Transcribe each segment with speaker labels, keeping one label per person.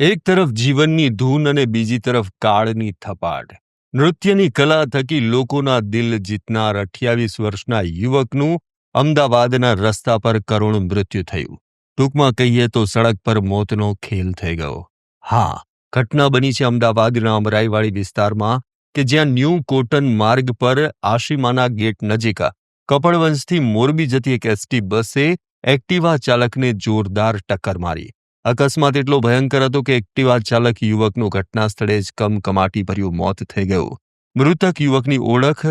Speaker 1: એક તરફ જીવનની ધૂન અને બીજી તરફ કાળની થપાટ. નૃત્યની કલા થકી લોકોના દિલ જીતનાર અઠ્યાવીસ વર્ષના યુવકનું અમદાવાદના રસ્તા પર કરુણ મૃત્યુ થયું. ટૂંકમાં કહીએ તો સડક પર મોતનો ખેલ થઈ ગયો. હા, ઘટના બની છે અમદાવાદના અમરાઈવાડી વિસ્તારમાં, કે જ્યાં ન્યૂ કોટન માર્ગ પર આશીમાના ગેટ નજીક, કપડવંશથી મોરબી જતી એક એસટી બસે એક્ટિવા ચાલકને જોરદાર ટક્કર મારી. અકસ્માત એટલો ભયંકર હતો કે એક્ટિવા ચાલક યુવકનું ઘટના સ્થળે જ કમકમાટી ભર્યું મોત થઈ ગયું. મૃતક યુવકની ઓળખ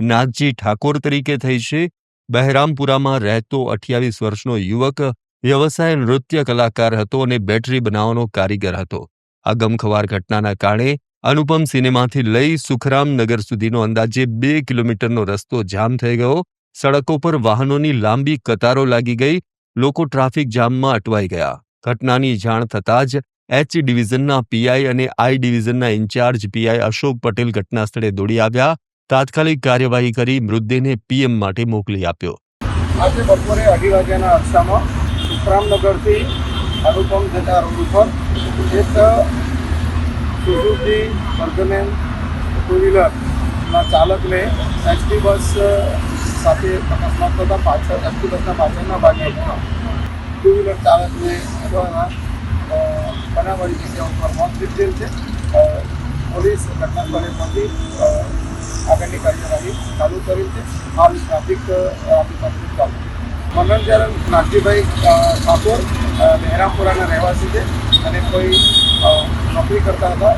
Speaker 1: નાગજી ઠાકોર તરીકે થઈ છે. બહેરામપુરામાં રહેતો અઠ્યાવીસ વર્ષનો યુવક વ્યવસાય નૃત્ય કલાકાર હતો અને બેટરી બનાવવાનો કારીગર હતો. આ ગમખવાર ઘટનાના કારણે અનુપમ સિનેમાથી લઈ સુખરામનગર સુધીનો અંદાજે બે કિલોમીટરનો રસ્તો જામ થઈ ગયો. સડકો પર વાહનોની લાંબી કતારો લાગી ગઈ. લોકો ટ્રાફિક જામમાં અટવાઈ ગયા. ઘટનાની જાણ થતાં જ એચ ડિવિઝનના પીઆઈ અને I ડિવિઝનના in charge PI Ashok Patel ઘટના સ્થળે દોડી આવ્યા. તાત્કાલિક કાર્યવાહી કરી મૃતદેહને પીએમ માટે મોકલી આપ્યો.
Speaker 2: આજે બપોરે અઢી વાગ્યાના અરસામાં સુખરામનગરથી અનુપમ જતા રોડ ઉપર એક સુઝુકી વર્ધમેન ટુ વ્હીલરના ચાલકને એસટી બસ સાથે અકસ્માત થતાં પાછળ એસટી બસના પાછળના ભાગે ટુ વ્હીલર ચાલકને બનાવવાની જગ્યા ઉપર નીપજેલ છે. પોલીસ ઘટના સ્થળે પહોંચી આગળની કાર્યવાહી ચાલુ કરી છે. હાલ ટ્રાફિક આપણી પાસે ચાલુ મનોરંજન નાગજીભાઈ ઠાકોર અ, બહેરામપુરાના રહેવાસી છે. અને કોઈ નોકરી કરતા હતા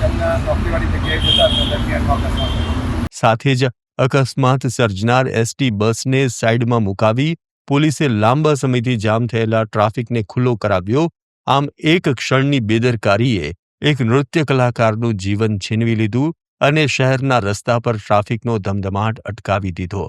Speaker 2: તેમના નોકરીવાળી જગ્યાએ જતા દરમિયાન અકસ્માત
Speaker 1: સાથે જ અકસ્માત સર્જનાર એસટી બસને સાઈડમાં મુકાવી પોલીસે લાંબા સમયથી જામ થયેલા ટ્રાફિકને ખુલ્લો કરાવ્યો. આમ એક ક્ષણની બેદરકારીએ એક નૃત્ય કલાકારનું જીવન છીનવી લીધું અને શહેરના રસ્તા પર ટ્રાફિકનો ધમધમાટ અટકાવી દીધો.